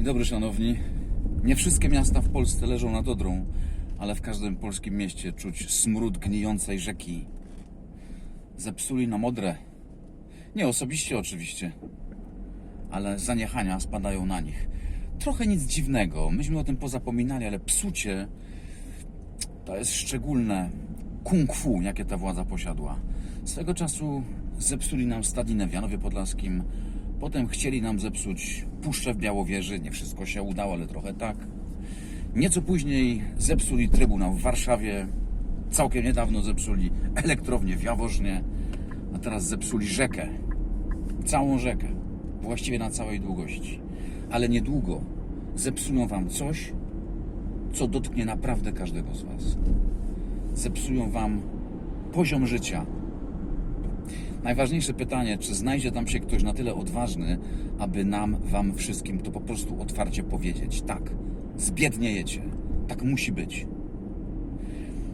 Dzień dobry, szanowni. Nie wszystkie miasta w Polsce leżą nad Odrą, ale w każdym polskim mieście czuć smród gnijącej rzeki. Zepsuli nam Odrę. Nie osobiście oczywiście, ale zaniechania spadają na nich. Trochę nic dziwnego, myśmy o tym pozapominali, ale psucie to jest szczególne kung fu, jakie ta władza posiadła. Swego czasu zepsuli nam stadninę w Janowie Podlaskim, potem chcieli nam zepsuć Puszczę w Białowieży, nie wszystko się udało, ale trochę tak. Nieco później zepsuli Trybunał w Warszawie, całkiem niedawno zepsuli elektrownię w Jaworznie, a teraz zepsuli rzekę, całą rzekę, właściwie na całej długości. Ale niedługo zepsują wam coś, co dotknie naprawdę każdego z Was. Zepsują Wam poziom życia. Najważniejsze pytanie, czy znajdzie tam się ktoś na tyle odważny, aby nam, Wam wszystkim to po prostu otwarcie powiedzieć. Tak, zbiedniejecie. Tak musi być.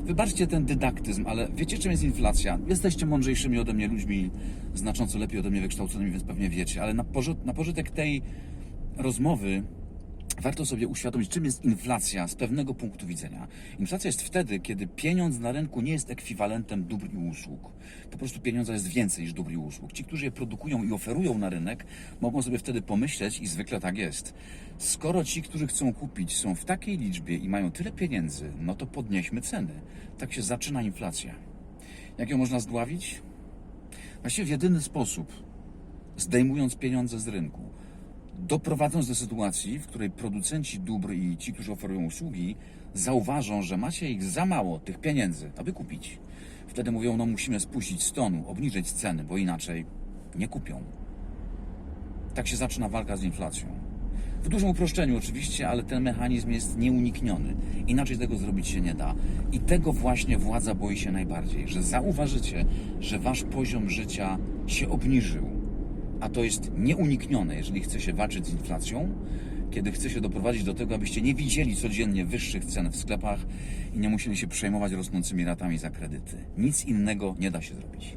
Wybaczcie ten dydaktyzm, ale wiecie czym jest inflacja? Jesteście mądrzejszymi ode mnie ludźmi, znacząco lepiej ode mnie wykształconymi, więc pewnie wiecie, ale na, na pożytek tej rozmowy warto sobie uświadomić, czym jest inflacja z pewnego punktu widzenia. Inflacja jest wtedy, kiedy pieniądz na rynku nie jest ekwiwalentem dóbr i usług. Po prostu pieniądza jest więcej niż dóbr i usług. Ci, którzy je produkują i oferują na rynek, mogą sobie wtedy pomyśleć, i zwykle tak jest, skoro ci, którzy chcą kupić, są w takiej liczbie i mają tyle pieniędzy, no to podnieśmy ceny. Tak się zaczyna inflacja. Jak ją można zdławić? Właściwie w jedyny sposób, zdejmując pieniądze z rynku doprowadzą do sytuacji, w której producenci dóbr i ci, którzy oferują usługi, zauważą, że macie ich za mało, tych pieniędzy, aby kupić. Wtedy mówią, no musimy spuścić z tonu, obniżyć ceny, bo inaczej nie kupią. Tak się zaczyna walka z inflacją. W dużym uproszczeniu oczywiście, ale ten mechanizm jest nieunikniony. Inaczej tego zrobić się nie da. I tego właśnie władza boi się najbardziej, że zauważycie, że wasz poziom życia się obniżył a to jest nieuniknione, jeżeli chce się walczyć z inflacją, kiedy chce się doprowadzić do tego, abyście nie widzieli codziennie wyższych cen w sklepach i nie musieli się przejmować rosnącymi ratami za kredyty. Nic innego nie da się zrobić.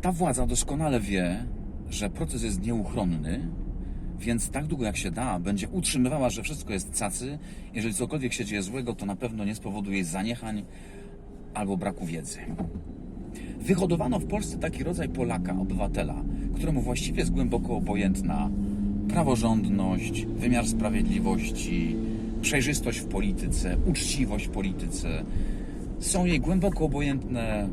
Ta władza doskonale wie, że proces jest nieuchronny, więc tak długo jak się da, będzie utrzymywała, że wszystko jest cacy. Jeżeli cokolwiek się dzieje złego, to na pewno nie spowoduje zaniechań albo braku wiedzy. Wyhodowano w Polsce taki rodzaj Polaka, obywatela, któremu właściwie jest głęboko obojętna praworządność, wymiar sprawiedliwości, przejrzystość w polityce, uczciwość w polityce. Są jej głęboko obojętne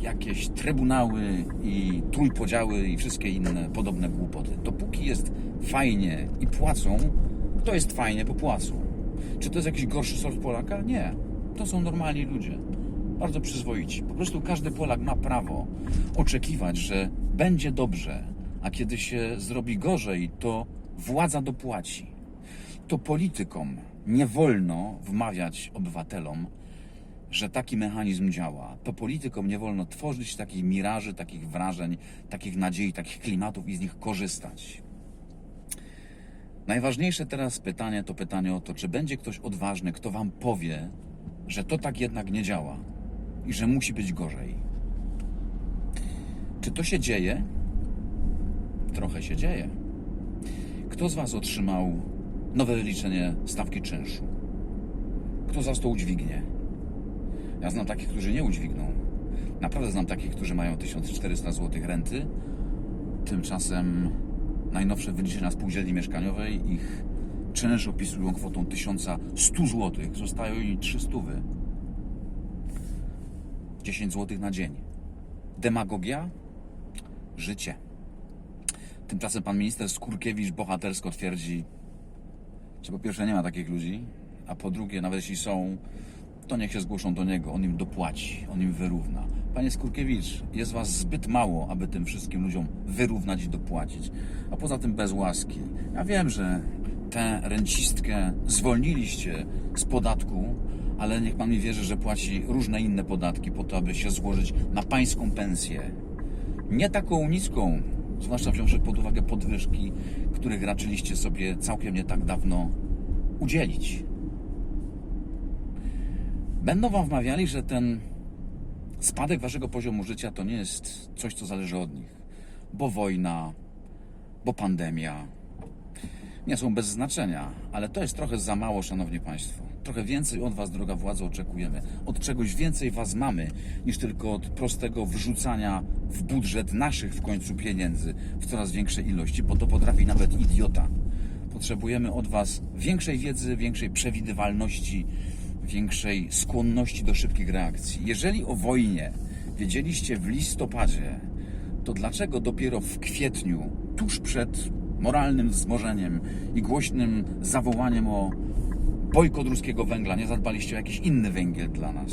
jakieś trybunały i trójpodziały i wszystkie inne podobne głupoty. Dopóki jest fajnie i płacą, to jest fajnie, bo płacą. Czy to jest jakiś gorszy sort Polaka? Nie. To są normalni ludzie bardzo przyzwoici. Po prostu każdy Polak ma prawo oczekiwać, że będzie dobrze, a kiedy się zrobi gorzej, to władza dopłaci. To politykom nie wolno wmawiać obywatelom, że taki mechanizm działa. To politykom nie wolno tworzyć takich miraży, takich wrażeń, takich nadziei, takich klimatów i z nich korzystać. Najważniejsze teraz pytanie to pytanie o to, czy będzie ktoś odważny, kto wam powie, że to tak jednak nie działa i że musi być gorzej. Czy to się dzieje? Trochę się dzieje. Kto z Was otrzymał nowe wyliczenie stawki czynszu? Kto za to udźwignie? Ja znam takich, którzy nie udźwigną. Naprawdę znam takich, którzy mają 1400 zł renty. Tymczasem najnowsze wyliczenia spółdzielni mieszkaniowej ich czynsz opisują kwotą 1100 zł. Zostają im 300. 10 zł na dzień. Demagogia? Życie. Tymczasem pan minister Skurkiewicz bohatersko twierdzi, że po pierwsze nie ma takich ludzi, a po drugie, nawet jeśli są, to niech się zgłoszą do niego, on im dopłaci, on im wyrówna. Panie Skurkiewicz, jest was zbyt mało, aby tym wszystkim ludziom wyrównać i dopłacić. A poza tym bez łaski. Ja wiem, że tę rencistkę zwolniliście z podatku, ale niech pan mi wierzy, że płaci różne inne podatki po to, aby się złożyć na pańską pensję. Nie taką niską, zwłaszcza wziąwszy pod uwagę podwyżki, których raczyliście sobie całkiem nie tak dawno udzielić. Będą wam wmawiali, że ten spadek waszego poziomu życia to nie jest coś, co zależy od nich, bo wojna, bo pandemia. Nie są bez znaczenia, ale to jest trochę za mało, szanowni państwo. Trochę więcej od was, droga władza, oczekujemy. Od czegoś więcej was mamy, niż tylko od prostego wrzucania w budżet naszych w końcu pieniędzy w coraz większej ilości, bo to potrafi nawet idiota. Potrzebujemy od was większej wiedzy, większej przewidywalności, większej skłonności do szybkich reakcji. Jeżeli o wojnie wiedzieliście w listopadzie, to dlaczego dopiero w kwietniu, tuż przed moralnym wzmożeniem i głośnym zawołaniem o bojkot ruskiego węgla, nie zadbaliście o jakiś inny węgiel dla nas?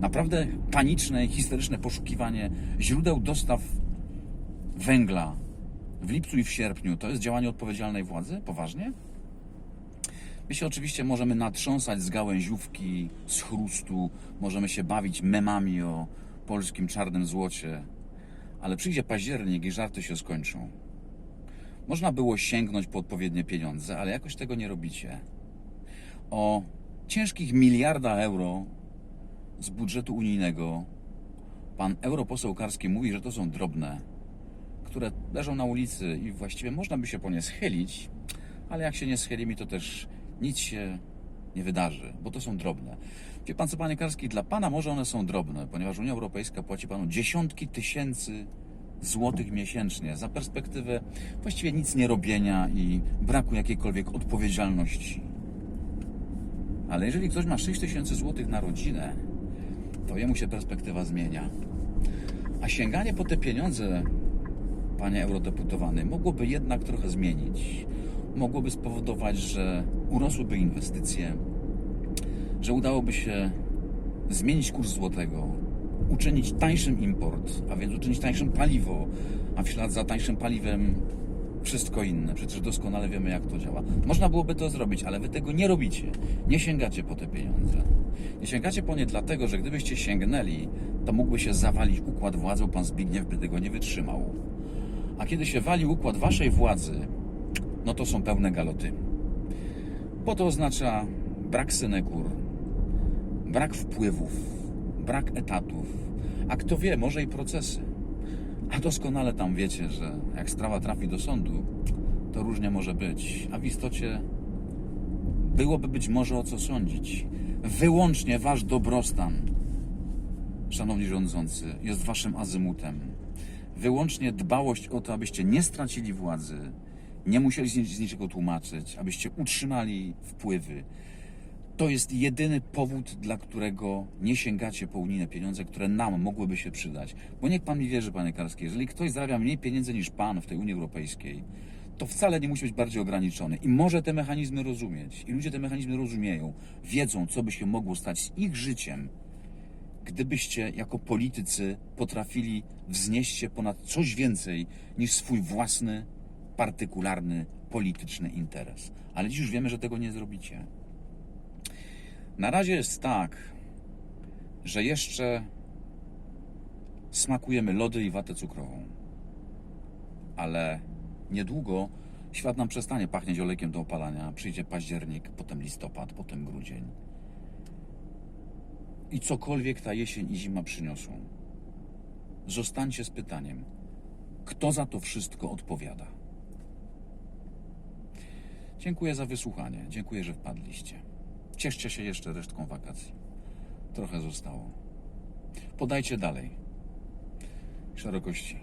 Naprawdę paniczne i histeryczne poszukiwanie źródeł dostaw węgla w lipcu i w sierpniu to jest działanie odpowiedzialnej władzy? Poważnie? My się oczywiście możemy natrząsać z gałęziówki, z chrustu, możemy się bawić memami o polskim czarnym złocie, ale przyjdzie październik i żarty się skończą. Można było sięgnąć po odpowiednie pieniądze, ale jakoś tego nie robicie. O ciężkich miliardach euro z budżetu unijnego pan europoseł Karski mówi, że to są drobne, które leżą na ulicy i właściwie można by się po nie schylić, ale jak się nie schylimy, to też nic się nie wydarzy, bo to są drobne. Wie pan co, panie Karski, dla pana może one są drobne, ponieważ Unia Europejska płaci panu dziesiątki tysięcy złotych miesięcznie za perspektywę właściwie nic nie robienia i braku jakiejkolwiek odpowiedzialności. Ale jeżeli ktoś ma 6 tysięcy złotych na rodzinę, to jemu się perspektywa zmienia. A sięganie po te pieniądze, panie eurodeputowany, mogłoby jednak trochę zmienić. Mogłoby spowodować, że urosłyby inwestycje, że udałoby się zmienić kurs złotego, uczynić tańszym import, a więc uczynić tańszym paliwo, a w ślad za tańszym paliwem wszystko inne. Przecież doskonale wiemy, jak to działa. Można byłoby to zrobić, ale wy tego nie robicie. Nie sięgacie po te pieniądze. Nie sięgacie po nie dlatego, że gdybyście sięgnęli, to mógłby się zawalić układ władzy, pan Zbigniew by tego nie wytrzymał. A kiedy się wali układ waszej władzy, no to są pełne galoty. Bo to oznacza brak synekur, brak wpływów, brak etatów, a kto wie, może i procesy. A doskonale tam wiecie, że jak sprawa trafi do sądu, to różnie może być. A w istocie byłoby być może o co sądzić. Wyłącznie wasz dobrostan, szanowni rządzący, jest waszym azymutem. Wyłącznie dbałość o to, abyście nie stracili władzy, nie musieli z nic- z niczego tłumaczyć, abyście utrzymali wpływy. To jest jedyny powód, dla którego nie sięgacie po unijne pieniądze, które nam mogłyby się przydać. Bo niech pan mi wierzy, panie Karski, jeżeli ktoś zarabia mniej pieniędzy niż pan w tej Unii Europejskiej, to wcale nie musi być bardziej ograniczony i może te mechanizmy rozumieć. I ludzie te mechanizmy rozumieją, wiedzą, co by się mogło stać z ich życiem, gdybyście jako politycy potrafili wznieść się ponad coś więcej niż swój własny, partykularny, polityczny interes. Ale dziś już wiemy, że tego nie zrobicie. Na razie jest tak, że jeszcze smakujemy lody i watę cukrową. Ale niedługo świat nam przestanie pachnieć olejkiem do opalania. Przyjdzie październik, potem listopad, potem grudzień. I cokolwiek ta jesień i zima przyniosą, zostańcie z pytaniem, kto za to wszystko odpowiada. Dziękuję za wysłuchanie. Dziękuję, że wpadliście. Cieszcie się jeszcze resztką wakacji. Trochę zostało. Podajcie dalej. Szerokości.